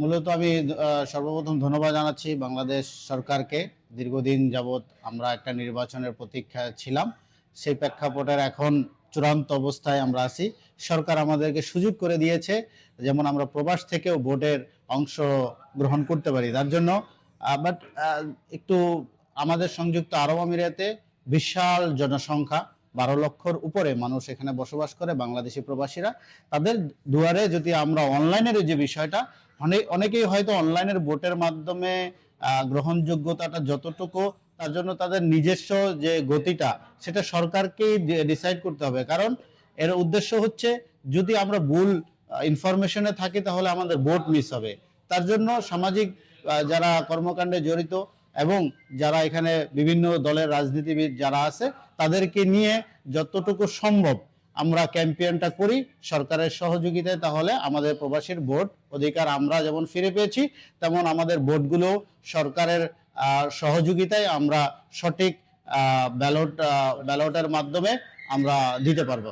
মূলত আমি সর্বপ্রথম ধন্যবাদ জানাচ্ছি বাংলাদেশ সরকারকে। দীর্ঘদিন যাবৎ আমরা একটা নির্বাচনের প্রতীক্ষা ছিলাম। সেই প্রেক্ষাপটের এখন চূড়ান্ত অবস্থায় আমরা আছি। সরকার আমাদেরকে সুযোগ করে দিয়েছে, যেমন আমরা প্রবাস থেকেও ভোটের অংশ গ্রহণ করতে পারি। তার জন্য বাট একটু আমাদের সংযুক্ত আরব আমিরাতে বিশাল জনসংখ্যা, বারো লক্ষর উপরে মানুষ এখানে বসবাস করে, বাংলাদেশি প্রবাসীরা। তাদের দুয়ারে যদি আমরা অনলাইনের যে বিষয়টা অনেকেই হয়তো অনলাইনের ভোটের মাধ্যমে গ্রহণযোগ্যতাটা যতটুকু, তার জন্য তাদের নিজস্ব যে গতিটা, সেটা সরকারকেই ডিসাইড করতে হবে। কারণ এর উদ্দেশ্য হচ্ছে, যদি আমরা ভুল ইনফরমেশনে থাকি, তাহলে আমাদের ভোট মিস হবে। তার জন্য সামাজিক যারা কর্মকাণ্ডে জড়িত এবং যারা এখানে বিভিন্ন দলের রাজনীতিবিদ যারা আছে, তাদেরকে নিয়ে যতটুকু সম্ভব আমরা ক্যাম্পিয়নটা করি, সরকারের সহযোগিতায় তাহলে আমাদের প্রবাসীর ভোট অধিকার আমরা যেমন ফিরে পেয়েছি, তেমন আমাদের ভোটগুলো সরকারের সহযোগিতায় আমরা সঠিক ব্যালট ব্যালটের মাধ্যমে আমরা দিতে পারব।